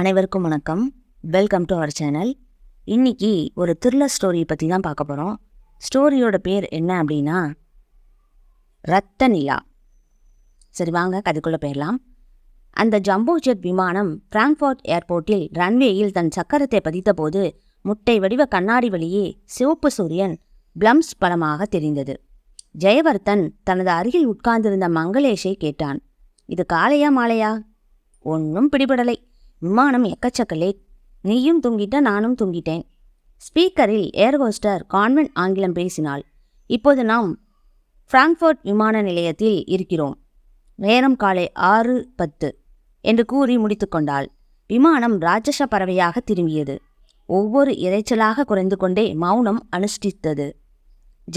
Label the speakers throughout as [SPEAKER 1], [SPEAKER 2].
[SPEAKER 1] அனைவருக்கும் வணக்கம். Welcome to our channel இன்னைக்கு ஒரு த்ரில்லர் ஸ்டோரி பற்றி தான் பார்க்க போகிறோம் ஸ்டோரியோட பேர் என்ன அப்படின்னா ரத்த நிலா சரி வாங்க கதைக்குள்ளே போயிடலாம். அந்த ஜம்போ ஜெட் விமானம் பிராங்க்ஃபர்ட் ஏர்போர்ட்டில் ரன்வேயில் தன் சக்கரத்தை பதித்தபோது முட்டை வடிவ கண்ணாடி வழியே சிவப்பு சூரியன் பிளம்ஸ் பலமாக தெரிந்தது. ஜெயவர்த்தன் தனது அருகில் உட்கார்ந்திருந்த மங்களேஷை கேட்டான் இது காலையா மாலையா ஒன்றும் பிடிபடலை. விமானம் எக்கச்சக்க லேட் நீயும் தூங்கிட்ட நானும் தூங்கிட்டேன். ஸ்பீக்கரில் ஏர் ஹோஸ்டர் கான்வென்ட் ஆங்கிலம் பேசினாள். இப்போது நாம் ஃப்ராங்க்ஃபர்ட் விமான நிலையத்தில் இருக்கிறோம். நேரம் காலை ஆறு பத்து என்று கூறி முடித்துக்கொண்டாள் விமானம் ராட்சச பறவையாக திரும்பியது. ஒவ்வொரு இரைச்சலாக குறைந்து கொண்டே மௌனம் அனுஷ்டித்தது.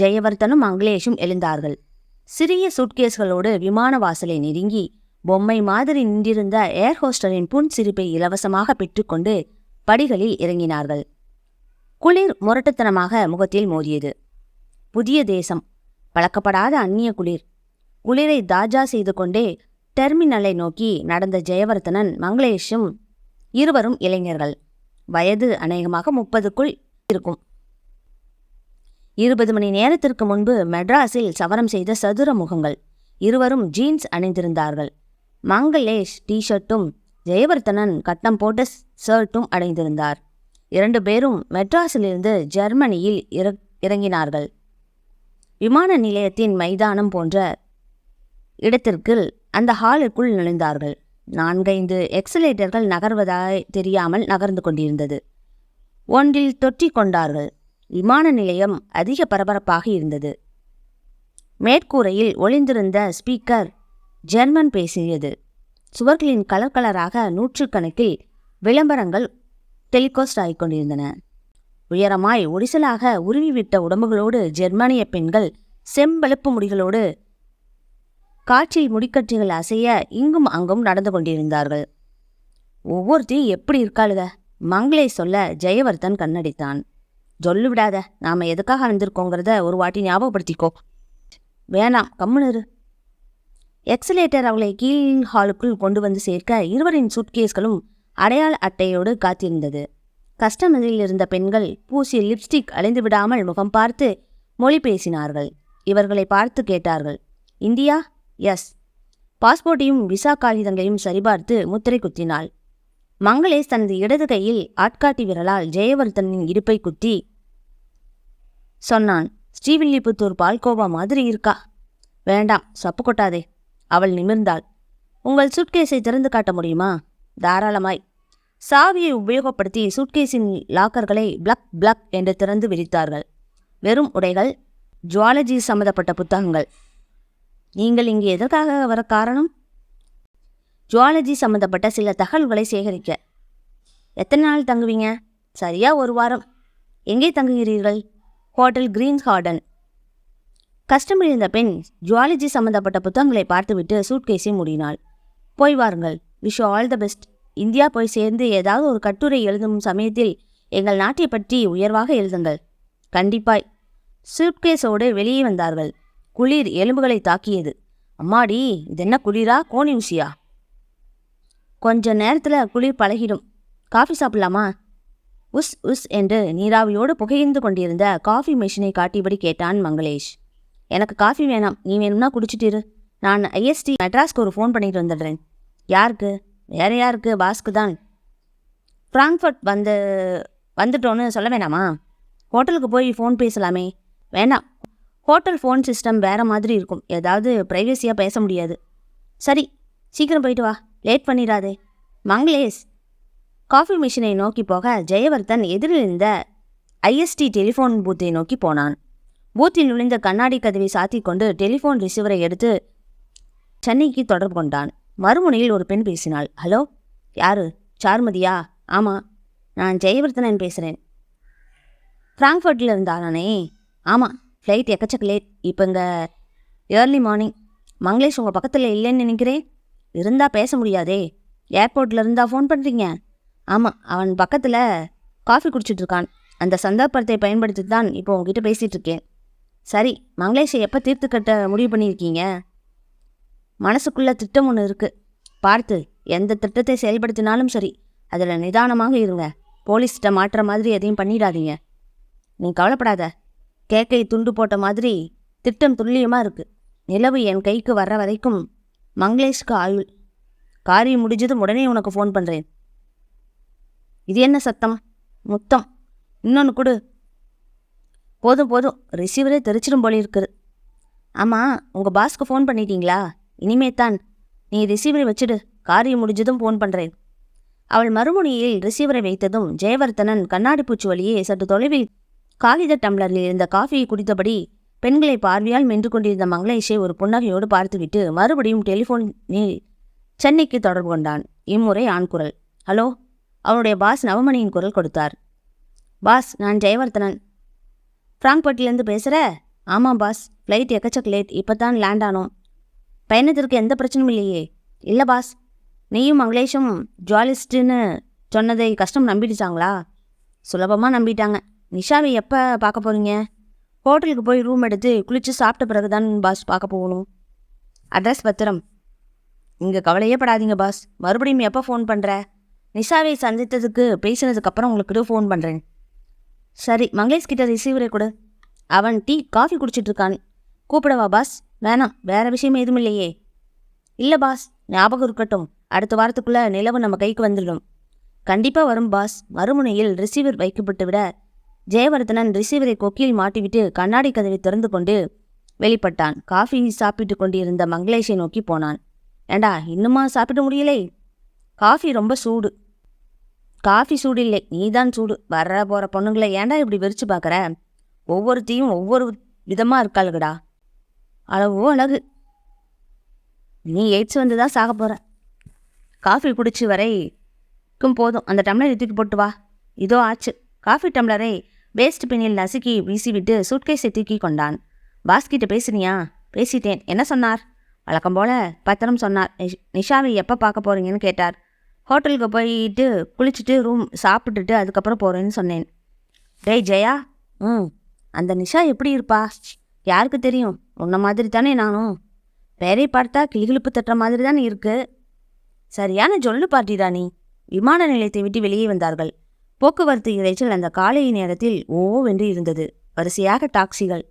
[SPEAKER 1] ஜெயவர்த்தனும் மங்களேஷும் எழுந்தார்கள். சிறிய சூட்கேஸ்களோடு விமான வாசலை நெருங்கி பொம்மை மாதிரி நின்றிருந்த ஏர் ஹோஸ்டரின் புன் சிரிப்பை இலவசமாக பெற்றுக்கொண்டு படிகளில் இறங்கினார்கள். குளிர் முரட்டுத்தனமாக முகத்தில் மோதியது. புதிய தேசம். பழக்கப்படாத அந்நிய குளிர். குளிரை தாஜா செய்து கொண்டே டெர்மினலை நோக்கி நடந்த ஜெயவர்த்தனன் மங்களேஷும் இருவரும் இளைஞர்கள். வயது அநேகமாக முப்பதுக்குள் இருக்கும். இருபது மணி நேரத்திற்கு முன்பு மெட்ராஸில் சவரம் செய்த சதுர முகங்கள். இருவரும் ஜீன்ஸ் அணிந்திருந்தார்கள். மங்களேஷ் டிஷர்ட்டும் ஜெயவர்த்தனன் கட்டம் போட்ட ஷர்ட்டும் அடைந்திருந்தார். இரண்டு பேரும் மெட்ராஸிலிருந்து ஜெர்மனியில் இற இறங்கினார்கள். விமான நிலையத்தின் மைதானம் போன்ற இடத்திற்கு அந்த ஹாலுக்குள் நுழைந்தார்கள். நான்கைந்து எக்ஸலேட்டர்கள் நகர்வதாய் தெரியாமல் நகர்ந்து கொண்டிருந்தது. ஒன்றில் தொற்றி கொண்டார்கள். விமான நிலையம் அதிக பரபரப்பாக இருந்தது. மேற்கூரையில் ஒளிந்திருந்த ஸ்பீக்கர் ஜெர்மன் பேசியது. சுவர்களின் கலர் கலராக நூற்றுக்கணக்கில் விளம்பரங்கள் டெலிகாஸ்ட் ஆகிக் கொண்டிருந்தன. உயரமாய் ஒடிசலாக உருவிவிட்ட உடம்புகளோடு ஜெர்மானிய பெண்கள் செம்பழுப்பு முடிகளோடு காற்றில் முடிக்கட்டுகள் அசைய இங்கும் அங்கும் நடந்து கொண்டிருந்தார்கள். ஒவ்வொருத்தையும் எப்படி இருக்காளுக? மங்களே சொல்ல ஜெயவர்தன் கண்ணடித்தான். சொல்லு விடாத நாம எதுக்காக வந்திருக்கோங்கிறத ஒரு வாட்டி ஞாபகப்படுத்திக்கோ. வேணாம் கம்முனு எக்ஸலேட்டர் அவளை கீழிங் ஹாலுக்குள் கொண்டு வந்து சேர்க்க இருவரின் சூட்கேஸ்களும் அடையாள அட்டையோடு காத்திருந்தது. கஸ்டமரில் இருந்த பெண்கள் பூசிய லிப்ஸ்டிக் அழிந்து விடாமல் முகம் பார்த்து மொழி பேசினார்கள். இவர்களை பார்த்து கேட்டார்கள். இந்தியா? எஸ் பாஸ்போர்ட்டையும் விசா காகிதங்களையும் சரிபார்த்து முத்திரை குத்தினாள். மங்களேஷ் தனது இடது கையில் ஆட்காட்டி விரலால் ஜெயவர்தனின் இடுப்பை குத்தி சொன்னான். ஸ்ரீவில்லிபுத்தூர் பால்கோவா மாதிரி இருக்கா? வேண்டாம். சப்பு கொட்டாதே. அவள் நிமிர்ந்தாள். உங்கள் சுட்கேஸை திறந்து காட்ட முடியுமா? தாராளமாய். சாவியை உபயோகப்படுத்தி சூட்கேஸின் லாக்கர்களை பிளக் பிளக் என்று திறந்து விரித்தார்கள். வெறும் உடைகள் ஜுவாலஜி சம்மந்தப்பட்ட புத்தகங்கள். நீங்கள் இங்கே எதற்காக வர காரணம்? ஜுவாலஜி சம்மந்தப்பட்ட சில தகவல்களை சேகரிக்க. எத்தனை நாள் தங்குவீங்க? சரியா ஒரு வாரம். எங்கே தங்குகிறீர்கள்? ஹோட்டல் கிரீன்ஸ் கார்டன் கஸ்டமர் இருந்த பெண் ஜுவாலஜி சம்மந்தப்பட்ட புத்தகங்களை பார்த்துவிட்டு சூட்கேஸை மூடினாள். போய் வாருங்கள். Wish all the best. India போய் சேர்ந்து ஏதாவது ஒரு கட்டுரை எழுதும் சமயத்தில் எங்கள் நாட்டை பற்றி உயர்வாக எழுதுங்கள். கண்டிப்பாய். சூட்கேஸோடு வெளியே வந்தார்கள். குளிர் எலும்புகளை தாக்கியது. அம்மாடி இது என்ன குளிரா? கோணி ஊசியா? கொஞ்ச நேரத்தில் குளிர் பழகிடும். காஃபி சாப்பிடலாமா? உஸ் உஸ் என்று நீராவியோடு புகைந்து கொண்டிருந்த காஃபி மெஷினை காட்டியபடி கேட்டான் மங்களேஷ். எனக்கு காஃபி வேணாம். நீ வேணும்னா குடிச்சிட்டு இரு. நான் ஐஎஸ்டி மெட்ராஸ்க்கு ஒரு ஃபோன் பண்ணிட்டு வந்துடுறேன். யாருக்கு? வேற யாருக்கு? பாஸ்க்கு தான். ஃப்ராங்க்ஃபர்ட் வந்து வந்துட்டோன்னு சொல்ல வேணாமா? ஹோட்டலுக்கு போய் ஃபோன் பேசலாமே. வேணாம். ஹோட்டல் ஃபோன் சிஸ்டம் வேறு மாதிரி இருக்கும். ஏதாவது ப்ரைவசியாக பேச முடியாது. சரி சீக்கிரம் போயிட்டு வா. லேட் பண்ணிடாதே. மங்களேஷ். காஃபி மிஷினை நோக்கி போக ஜெயவர்தன் எதிரில் இருந்த ஐஎஸ்டி டெலிஃபோன் பூத்தை நோக்கி போனான். பூத்தில் நுழைந்த கண்ணாடி கதவை சாத்திக் கொண்டு டெலிஃபோன் ரிசீவரை எடுத்து சென்னைக்கு தொடர்பு கொண்டான். மறுமுனையில் ஒரு பெண் பேசினாள். ஹலோ யாரு? சார்மதியா? ஆமாம் நான் ஜெயவர்தனன் பேசுகிறேன் ஃப்ராங்க்ஃபர்ட்டில் இருந்தானே ஆமாம் ஃப்ளைட் எக்கச்சக்க லேட் இப்போ இந்த ஏர்லி மார்னிங் மங்களேஷ் உங்கள் பக்கத்தில் இல்லைன்னு நினைக்கிறேன். இருந்தால் பேச முடியாதே. ஏர்போர்ட்டில் இருந்தால் ஃபோன் பண்ணுறீங்க ஆமாம் அவன் பக்கத்தில் காஃபி குடிச்சிட்டு இருக்கான். அந்த சந்தர்ப்பத்தை பயன்படுத்தி தான் இப்போ உங்ககிட்ட பேசிகிட்டு இருக்கேன். சரி மங்களேஷை எப்போ தீர்த்து கட்ட முடிவு பண்ணியிருக்கீங்க. மனசுக்குள்ளே திட்டம் ஒன்று இருக்குது பார்த்து எந்த திட்டத்தை செயல்படுத்தினாலும் சரி அதில் நிதானமாக இருங்க. போலீஸ்கிட்ட மாட்டுற மாதிரி எதையும் பண்ணிடாதீங்க. நீ கவலைப்படாத. கேக்கை துண்டு போட்ட மாதிரி திட்டம் துல்லியமாக இருக்குது நிலவு என் கைக்கு வர்ற வரைக்கும் மங்களேஷ்க்கு ஆயுள். காரியம் முடிஞ்சதும் உடனே உனக்கு ஃபோன் பண்ணுறேன் இது என்ன சத்தம்? முத்தம். இன்னொன்று கொடு. போதும் போதும். ரிசீவரே தெரிச்சிடும் போல இருக்குது ஆமாம் உங்கள் பாஸ்க்கு ஃபோன் பண்ணிட்டீங்களா? இனிமே தான் நீ ரிசீவரை வச்சுடு. காரியம் முடிஞ்சதும் ஃபோன் பண்ணுறேன் அவள் மறுமுனையில் ரிசீவரை வைத்ததும் ஜெயவர்த்தனன் கண்ணாடி பூச்சி வழியே சற்று தொலைவில் காகித டம்ளரில் இருந்த காஃபியை குடித்தபடி பெண்களை பார்வையால் மென்று கொண்டிருந்த மங்களேஷை ஒரு புன்னகையோடு பார்த்துவிட்டு மறுபடியும் டெலிஃபோனில் சென்னைக்கு தொடர்பு கொண்டான். இம்முறை ஆண் குரல். ஹலோ? அவனுடைய பாஸ் நவமணியின் குரல் கொடுத்தார். பாஸ் நான் ஜெயவர்த்தனன் ஃப்ராங்க்பர்ட்லேருந்து பேசுகிற ஆமாம் பாஸ் ஃப்ளைட் எக்கச்சக்க லேட் இப்போ தான் லேண்ட் ஆனோம். பயணத்திற்கு எந்த பிரச்சனையும் இல்லையே. இல்லை பாஸ் நீயும் மங்களேஷும் ஜுவாலிஸ்ட்டுன்னு சொன்னதை கஷ்டம் நம்பிடுச்சாங்களா? சுலபமாக நம்பிட்டாங்க. நிஷாவை எப்போ பார்க்க போகிறீங்க ஹோட்டலுக்கு போய் ரூம் எடுத்து குளித்து சாப்பிட்ட பிறகு தான் பாஸ் பார்க்க போகணும். அட்ரஸ் பத்திரம். இங்கே கவலையே படாதீங்க பாஸ். மறுபடியும் எப்போ ஃபோன் பண்ணுற நிஷாவை சந்தித்ததுக்கு பேசினதுக்கப்புறம் உங்களுக்கு ஃபோன் பண்ணுறேன் சரி மங்களேஷ் கிட்ட ரிசீவரை கொடு. அவன் டீ காஃபி குடிச்சிட்டு இருக்கான். கூப்பிடவா பாஸ் வேணாம் வேற விஷயம் எதுவும் இல்லையே. இல்லை பாஸ் ஞாபகம் இருக்கட்டும். அடுத்த வாரத்துக்குள்ள நிலவு நம்ம கைக்கு வந்துடும். கண்டிப்பாக வரும் பாஸ் மறுமுனையில் ரிசீவர் வைக்கப்பட்டு விட ஜெயவர்தனன் ரிசீவரை கொக்கியில் மாட்டிவிட்டு கண்ணாடி கதவை திறந்து கொண்டு வெளிப்பட்டான். காஃபி சாப்பிட்டு கொண்டிருந்த மங்களேஷை நோக்கி போனான். ஏண்டா இன்னுமா சாப்பிட முடியலை? காஃபி ரொம்ப சூடு. காஃபி சூடு இல்லை. நீதான் சூடு. வர்ற போகிற பொண்ணுங்களை ஏன்டா இப்படி வெறிச்சு பார்க்குற? ஒவ்வொருத்தையும் ஒவ்வொரு விதமாக இருக்காளுகடா. அளவோ அழகு. நீ எய்ட்ஸ் வந்து தான் சாக போகிற காஃபி குடிச்சு வரைக்கும் போதும். அந்த டம்ளரை தூக்கி போட்டு வா. இதோ ஆச்சு. காஃபி டம்ளரை வேஸ்ட் பின்னில் நசுக்கி வீசிவிட்டு சூட்கேஸை தூக்கி கொண்டான். பாஸ்கிட்ட பேசுனியா? பேசிட்டேன். என்ன சொன்னார்? வழக்கம் போல பத்திரம் சொன்னார். நிஷாவை எப்போ பார்க்க போகிறீங்கன்னு கேட்டார். ஹோட்டலுக்கு போயிட்டு குளிச்சுட்டு ரூம் சாப்பிட்டுட்டு அதுக்கப்புறம் போகிறேன்னு சொன்னேன். டேய் ஜெயா. ம். அந்த நிஷா எப்படி இருப்பா? யாருக்கு தெரியும். உன்ன மாதிரி தானே நானும். பேரை பார்த்தா கிளிகிழிப்பு தட்டுற மாதிரி தானே இருக்கு. சரியான ஜொல்லு பார்ட்டி நீ. விமான நிலையத்தை விட்டு வெளியே வந்தார்கள். போக்குவரத்து இறைச்சல் அந்த காலை நேரத்தில் ஓவென்று இருந்தது. வரிசையாக டாக்ஸிகள்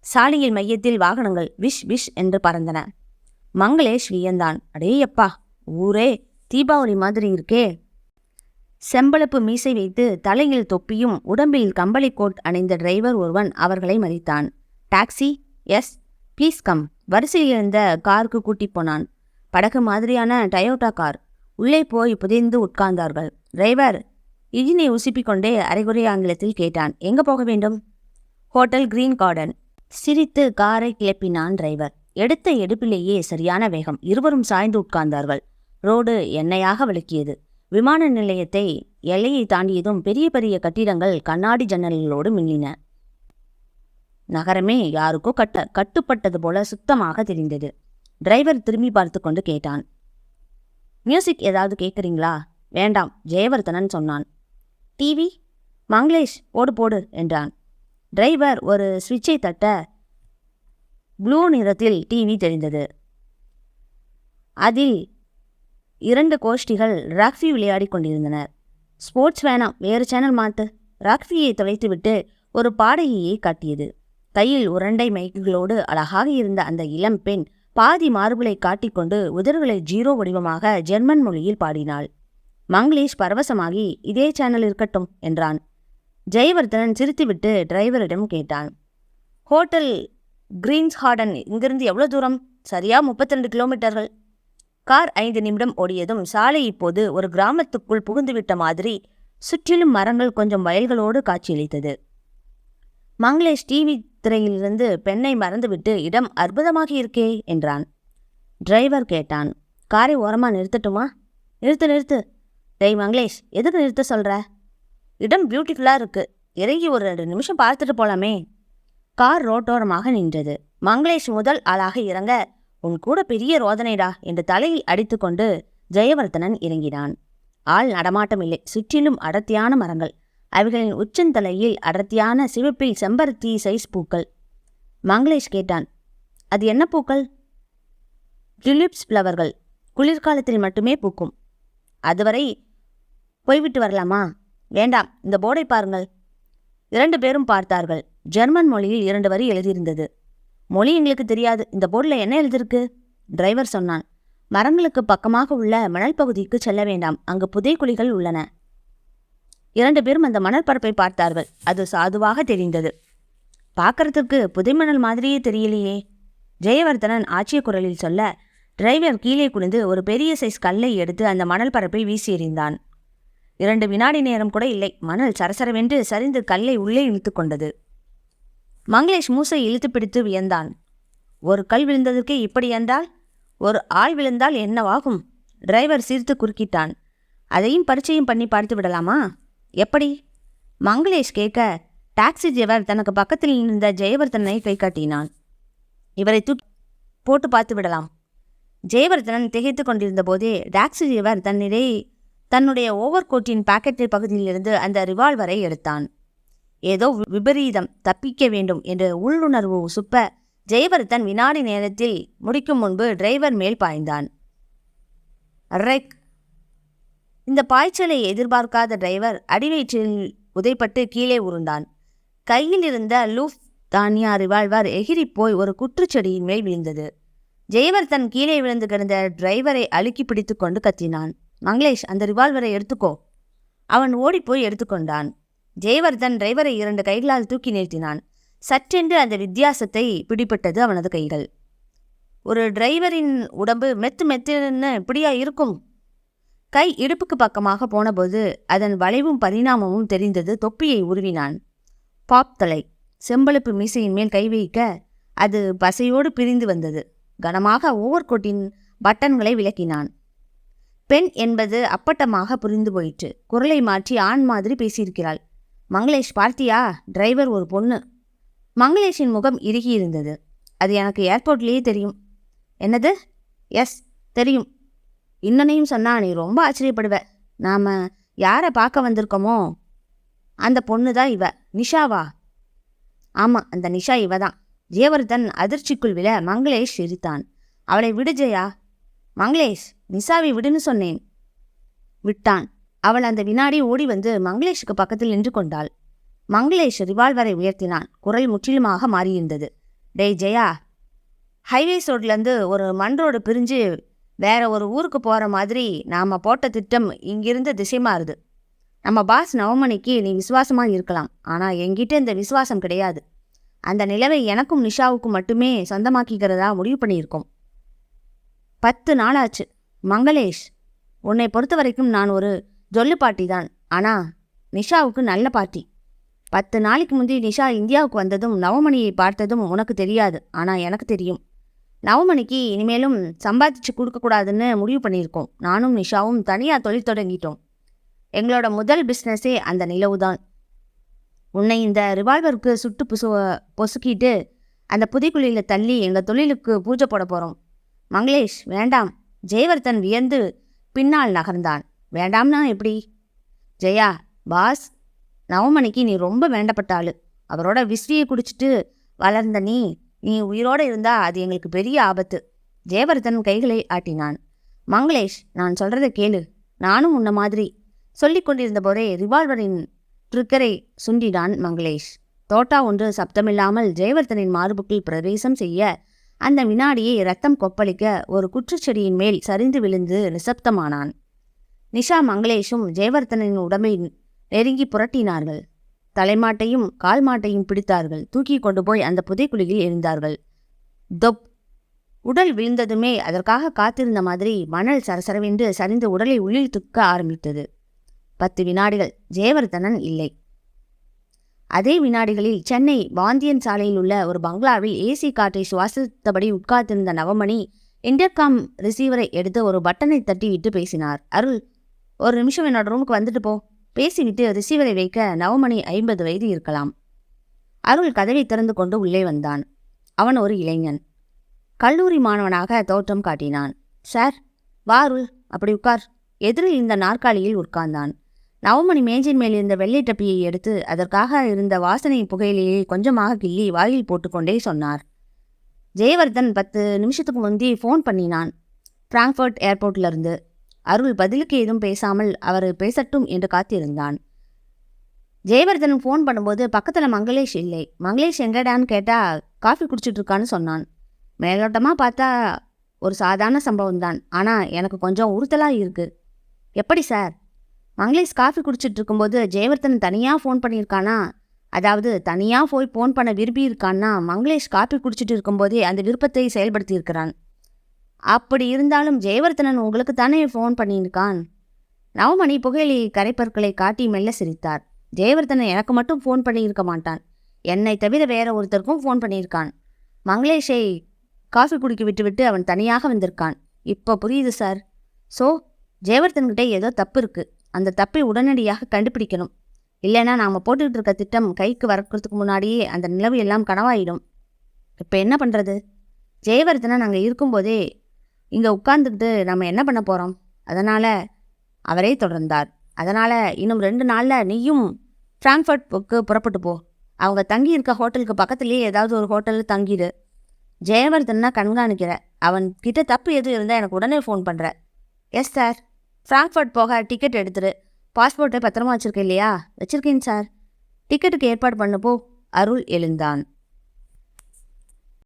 [SPEAKER 1] சாலையில் மையத்தில் வாகனங்கள் விஷ் விஷ் என்று பறந்தன. மங்களேஷ் வியந்தான். அடேயப்பா ஊரே. தீபாவளி மாதிரி இருக்கே. செம்பளப்பு மீசை வைத்து தலையில் தொப்பியும் உடம்பில் கம்பளி கோட் அணிந்த டிரைவர் ஒருவன் அவர்களை மதித்தான். Taxi yes please come. வரிசையில் இருந்த காருக்கு கூட்டிப் போனான். படகு மாதிரியான டயோட்டா கார். உள்ளே போய் புதைந்து உட்கார்ந்தார்கள். டிரைவர் இஜினை உசுப்பிக்கொண்டே அரைகுறை ஆங்கிலத்தில் கேட்டான். எங்க போக வேண்டும்? Hotel green garden. சிரித்து காரை கிளப்பினான் டிரைவர். எடுத்த எடுப்பிலேயே சரியான வேகம். இருவரும் சாய்ந்து உட்கார்ந்தார்கள். ரோடு எண்ணெயாக விளக்கியது. விமான நிலையத்தை எல்லையை தாண்டியதும் பெரிய பெரிய கட்டிடங்கள் கண்ணாடி ஜன்னல்களோடு மின்னின. நகரமே யாருக்கோ கட்ட கட்டுப்பட்டது போல சுத்தமாக தெரிந்தது. டிரைவர் திரும்பி பார்த்து கொண்டு கேட்டான். மியூசிக் ஏதாவது கேட்குறீங்களா வேண்டாம் ஜெயவர்தனன் சொன்னான். டிவி? மங்களேஷ் போடு போடு என்றான். டிரைவர் ஒரு சுவிட்சை தட்ட ப்ளூ நிறத்தில் டிவி தெரிந்தது. அதில் இரண்டு கோஷ்டிகள் ராக்ஃபி விளையாடிக் கொண்டிருந்தனர். ஸ்போர்ட்ஸ் வேணாம் வேறு சேனல் மாத்து. ராக்ஃபியை தொலைத்துவிட்டு ஒரு பாடகியை காட்டியது. கையில் உரண்டை மைக்குகளோடு அழகாக இருந்த அந்த இளம் பெண் பாதி மார்புகளை காட்டிக்கொண்டு உதடுகளை ஜீரோ வடிவமாக ஜெர்மன் மொழியில் பாடினாள். மங்களேஷ் பரவசமாகி இதே சேனல் இருக்கட்டும் என்றான். ஜெயவர்தனன் சிரித்துவிட்டு டிரைவரிடம் கேட்டான். ஹோட்டல் கிரீன்ஸ் ஹார்டன் இங்கிருந்து எவ்வளோ தூரம்? சரியா முப்பத்தி ரெண்டு கிலோமீட்டர்கள். கார் ஐந்து நிமிடம் ஓடியதும் சாலை இப்போது ஒரு கிராமத்துக்குள் புகுந்துவிட்ட மாதிரி சுற்றிலும் மரங்கள் கொஞ்சம் வயல்களோடு காட்சியளித்தது. மங்களேஷ் டிவி திரையிலிருந்து பெண்ணை மறந்துவிட்டு இடம் அற்புதமாக இருக்கே என்றான். டிரைவர் கேட்டான். காரை ஓரமா நிறுத்தட்டுமா? நிறுத்து நிறுத்து. டேய் மங்களேஷ் எதுக்கு நிறுத்த சொல்ற? இடம் பியூட்டிஃபுல்லாக இருக்கு. இறங்கி ஒரு ரெண்டு நிமிஷம் பார்த்துட்டு போலாமே. கார் ரோட்டோரமாக நின்றது. மங்களேஷ் முதல் ஆளாக இறங்க உன் கூட பெரிய ரோதனைடா என்று தலையில் அடித்துக்கொண்டு ஜெயவர்த்தனன் இறங்கினான். ஆள் நடமாட்டம் இல்லை சுற்றிலும் அடர்த்தியான மரங்கள். அவைகளின் உச்சந்தலையில் அடர்த்தியான சிவப்பில் செம்பருத்தி சைஸ் பூக்கள். மங்களேஷ் கேட்டான். அது என்ன பூக்கள்? டியூலிப்ஸ் ஃப்ளவர்கள். குளிர்காலத்தில் மட்டுமே பூக்கும். அதுவரை போய்விட்டு வரலாமா? வேண்டாம். இந்த போர்டை பாருங்கள். இரண்டு பேரும் பார்த்தார்கள். ஜெர்மன் மொழியில் இரண்டு வரி எழுதியிருந்தது. மொழி எங்களுக்கு தெரியாது. இந்த போர்டில் என்ன எழுதிருக்கு டிரைவர் சொன்னான். மரங்களுக்கு பக்கமாக உள்ள மணல் பகுதிக்கு செல்ல வேண்டாம். அங்கு புதைக்குழிகள் உள்ளன. இரண்டு பேரும் அந்த மணல் பரப்பை பார்த்தார்கள். அது சாதுவாக தெரிந்தது. பார்க்கறதுக்கு புதைமணல் மாதிரியே தெரியலையே. ஜெயவர்தனன் ஆட்சிய குரலில் சொல்ல டிரைவர் கீழே குனிந்து ஒரு பெரிய சைஸ் கல்லை எடுத்து அந்த மணல் பரப்பை வீசி எறிந்தான். இரண்டு வினாடி நேரம் கூட இல்லை. மணல் சரசரவென்று சரிந்து கல்லை உள்ளே இழுத்து கொண்டது. மங்களேஷ் மூசை இழுத்து பிடித்து வியந்தான். ஒரு கல் விழுந்ததற்கே இப்படி என்றால் ஒரு ஆள் விழுந்தால் என்னவாகும்? டிரைவர் சிரித்து குறுக்கிட்டான். அதையும் பரிச்சயம் பண்ணி பார்த்து விடலாமா? எப்படி? மங்களேஷ் கேட்க டாக்ஸி டிரைவர் தனக்கு பக்கத்தில் இருந்த ஜெயவர்தனை கை காட்டினான். இவரை தூக்கி போட்டு பார்த்து விடலாம். ஜெயவர்தனன் திகைத்து கொண்டிருந்த போதே டாக்ஸி டிரைவர் தன்னிடையே தன்னுடைய ஓவர் கோட்டின் பாக்கெட்டை பகுதியிலிருந்து அந்த ரிவால்வரை எடுத்தான். ஏதோ வி- விபரீதம் தப்பிக்க வேண்டும் என்று உள்ளுணர்வு உசுப்ப ஜெயவர்தன் வினாடி நேரத்தில் முடிக்கும் முன்பு டிரைவர் மேல் பாய்ந்தான். ரெக். இந்த பாய்ச்சலை எதிர்பார்க்காத டிரைவர் அடிவயிற்றில் உதைப்பட்டு கீழே உருண்டான். கையில் இருந்த லூஃப் தானியா ரிவால்வர் எகிரி போய் ஒரு குற்றுச்செடியின் மேல் விழுந்தது. ஜெயவர்தன் கீழே விழுந்து கிடந்த டிரைவரை அழுக்கி பிடித்து கொண்டு கத்தினான். மங்களேஷ் அந்த ரிவால்வரை எடுத்துக்கோ. அவன் ஓடிப்போய் எடுத்துக்கொண்டான். ஜெயவர்தன் டிரைவரை இரண்டு கைகளால் தூக்கி நிறுத்தினான். சற்றென்று அந்த வித்தியாசத்தை பிடிபட்டது அவனது கைகள். ஒரு டிரைவரின் உடம்பு மெத்து மெத்துன்னு இப்படியா இருக்கும்? கை இடுப்புக்கு பக்கமாக போனபோது அதன் வளைவும் பரிணாமமும் தெரிந்தது தொப்பியை உருவினான். பாப் தலை செம்பழுப்பு மீசையின் மேல் கை வைக்க அது பசையோடு பிரிந்து வந்தது. கனமாக ஓவர்கோட்டின் பட்டன்களை விளக்கினான். பெண் என்பது அப்பட்டமாக புரிந்து போயிற்று. குரலை மாற்றி ஆண் மாதிரி பேசியிருக்கிறாள். மங்களேஷ் பார்த்தியா டிரைவர் ஒரு பொண்ணு. மங்களேஷின் முகம் இறுகியிருந்தது. அது எனக்கு ஏர்போர்ட்லேயே தெரியும். என்னது? எஸ் தெரியும். இன்னனையும் சொன்னா நீ ரொம்ப ஆச்சரியப்படுவ. நாம் யாரை பார்க்க வந்திருக்கோமோ? அந்த பொண்ணு தான் இவ. நிஷாவா? ஆமாம் அந்த நிஷா இவ தான் ஜேவர்தன் அதிர்ச்சிக்குள் விழ மங்களேஷ் சிரித்தான். அவளை விடு ஜெயா. மங்களேஷ் நிஷாவை விடுன்னு சொன்னேன். விட்டான். அவள் அந்த வினாடி ஓடி வந்து மங்களேஷுக்கு பக்கத்தில் நின்று கொண்டாள். மங்களேஷ் ரிவால்வரை உயர்த்தினான். குரல் முற்றிலுமாக மாறியிருந்தது. டேய் ஜெயா ஹைவேஸ் ரோட்லேருந்து ஒரு மண் ரோடு பிரிஞ்சு வேற ஒரு ஊருக்கு போகிற மாதிரி நாம் போட்ட திட்டம் இங்கிருந்து திசை மாறுது. நம்ம பாஸ் நவமணிக்கு நீ விசுவாசமாக இருக்கலாம். ஆனால் என்கிட்ட இந்த விசுவாசம் கிடையாது. அந்த நிலவை எனக்கும் நிஷாவுக்கும் மட்டுமே சொந்தமாக்கிக்கிறதா முடிவு பண்ணியிருக்கோம். பத்து நாளாச்சு. மங்களேஷ் உன்னை பொறுத்த வரைக்கும் நான் ஒரு ஜொல்லு பாட்டி தான். ஆனால் நிஷாவுக்கு நல்ல பாட்டி. பத்து நாளைக்கு முந்தி நிஷா இந்தியாவுக்கு வந்ததும் நவமணியை பார்த்ததும் உனக்கு தெரியாது. ஆனால் எனக்கு தெரியும். நவமணிக்கு இனிமேலும் சம்பாதிச்சு கொடுக்கக்கூடாதுன்னு முடிவு பண்ணியிருக்கோம். நானும் நிஷாவும் தனியாக தொழில் தொடங்கிட்டோம். எங்களோட முதல் பிஸ்னஸே அந்த நிலவு தான். உன்னை இந்த ரிவால்வருக்கு சுட்டு புசு பொசுக்கிட்டு அந்த புதைக்குழியில் தள்ளி எங்கள் தொழிலுக்கு பூஜை போட போகிறோம் மங்களேஷ் வேண்டாம். ஜெயவர்தன் வியந்து பின்னால் நகர்ந்தான். வேண்டாம்னா எப்படி? ஜெயா பாஸ் நவமணிக்கு நீ ரொம்ப வேண்டப்பட்டாளு. அவரோட விஸ்வியை குடிச்சிட்டு வளர்ந்த நீ நீ உயிரோட இருந்தா அது எங்களுக்கு பெரிய ஆபத்து. ஜெயவர்தன் கைகளை ஆட்டினான். மங்களேஷ் நான் சொல்கிறத கேளு. நானும் உன்ன மாதிரி. சொல்லிக் கொண்டிருந்த போதே ரிவால்வரின் ட்ரிக்கரை சுண்டினான் மங்களேஷ். தோட்டா ஒன்று சப்தமில்லாமல் ஜெயவர்தனின் மார்புக்குள் பிரவேசம் செய்ய அந்த வினாடியை ரத்தம் கொப்பளிக்க ஒரு குற்றுச்செடியின் மேல் சரிந்து விழுந்து நிசப்தமானான். நிஷா மங்களேஷும் ஜெயவர்த்தனின் உடம்பை நெருங்கி புரட்டினார்கள். தலைமாட்டையும் கால் மாட்டையும் பிடித்தார்கள். தூக்கி கொண்டு போய் அந்த புதைக்குழியில் இருந்தார்கள் தொப்! உடல் விழுந்ததுமே அதற்காக காத்திருந்த மாதிரி மணல் சரசரவென்று சரிந்து உடலை உள்ளில் துக்க ஆரம்பித்தது. பத்து வினாடிகள் ஜெயவர்தனன் இல்லை. அதே வினாடிகளில் சென்னை வாந்தியன் சாலையில் உள்ள ஒரு பங்களாவில் ஏசி காற்றை சுவாசித்தபடி உட்கார்ந்திருந்த நவமணி இன்டர்காம் ரிசீவரை எடுத்து ஒரு பட்டனை தட்டிவிட்டு பேசினார். அருள் ஒரு நிமிஷம் என்னோட ரூமுக்கு வந்துட்டு போ. பேசிவிட்டு ரிசீவரை வைக்க நவமணி ஐம்பது வயது இருக்கலாம். அருள் கதவை திறந்து கொண்டு உள்ளே வந்தான். அவன் ஒரு இளைஞன். கல்லூரி மாணவனாக தோற்றம் காட்டினான். சார் வா அருள் அப்படி உட்கார். எதிரில் இந்த நாற்காலியில் உட்கார்ந்தான். நவமணி மேஜின் மேல் இருந்த வெள்ளை டப்பியை எடுத்து அதற்காக இருந்த வாசனை புகையிலையை கொஞ்சமாக கிள்ளி வாயில் போட்டுக்கொண்டே சொன்னார். ஜெயவர்தன் பத்து நிமிஷத்துக்கு முந்தி ஃபோன் பண்ணினான். ஃப்ராங்க்ஃபர்ட் ஏர்போர்ட்ல இருந்து. அருள் பதிலுக்கு ஏதும் பேசாமல் அவர் பேசட்டும் என்று காத்திருந்தான். ஜெயவர்தன் ஃபோன் பண்ணும்போது பக்கத்தில் மங்களேஷ் இல்லை. மங்களேஷ் எங்கடான்னு கேட்டால் காஃபி குடிச்சிட்டு இருக்கான்னு சொன்னான். மேலோட்டமாக பார்த்தா ஒரு சாதாரண சம்பவம் தான் ஆனால் எனக்கு கொஞ்சம் உறுத்தலாக இருக்கு. எப்படி சார் மங்களேஷ் காஃபி குடிச்சிட்டு இருக்கும்போது ஜெயவர்தன் தனியாக ஃபோன் பண்ணியிருக்கானா? அதாவது தனியாக போய் ஃபோன் பண்ண விரும்பி இருக்கான்னா மங்களேஷ் காஃபி குடிச்சிட்டு இருக்கும்போதே அந்த விருப்பத்தை செயல்படுத்தியிருக்கிறான். அப்படி இருந்தாலும் ஜெயவர்தனன் உங்களுக்கு தானே ஃபோன் பண்ணியிருக்கான்? நவமணி புகையிலி கரைப்பற்களை காட்டி மெல்ல சிரித்தார். ஜெயவர்த்தனன் எனக்கு மட்டும் ஃபோன் பண்ணியிருக்க மாட்டான். என்னை தவிர வேற ஒருத்தருக்கும் ஃபோன் பண்ணியிருக்கான். மங்களேஷை காஃபி குடிக்க விட்டுவிட்டு அவன் தனியாக வந்திருக்கான். இப்போ புரியுது சார் ஸோ ஜெயவர்த்தன்கிட்ட ஏதோ தப்பு இருக்கு. அந்த தப்பை உடனடியாக கண்டுபிடிக்கணும். இல்லைன்னா நாம் போட்டுக்கிட்டு இருக்க திட்டம் கைக்கு வரக்கிறதுக்கு முன்னாடியே அந்த நிலவு எல்லாம் கனவாயிடும். இப்போ என்ன பண்ணுறது ஜெயவர்தனன் அங்கே இருக்கும்போதே இங்கே உட்கார்ந்துக்கிட்டு நம்ம என்ன பண்ண போகிறோம் அதனால் அவரே தொடர்ந்தார். அதனால் இன்னும் ரெண்டு நாளில் நீயும் ஃப்ராங்க்ஃபர்ட்க்கு புறப்பட்டு போ. அவங்க தங்கி இருக்க ஹோட்டலுக்கு பக்கத்துலேயே ஏதாவது ஒரு ஹோட்டலில் தங்கிடு ஜெயவர்தன்னா கண்காணிக்கிற. அவன் கிட்ட தப்பு எதுவும் இருந்தால் எனக்கு உடனே ஃபோன் பண்ணுற எஸ் சார் ஃப்ராங்க்ஃபர்ட் போக டிக்கெட் எடுத்துரு. பாஸ்போர்ட்டை பத்திரமா வச்சுருக்க இல்லையா? வச்சுருக்கேன் சார் டிக்கெட்டுக்கு ஏற்பாடு பண்ணு போ. அருள் எழுந்தான்.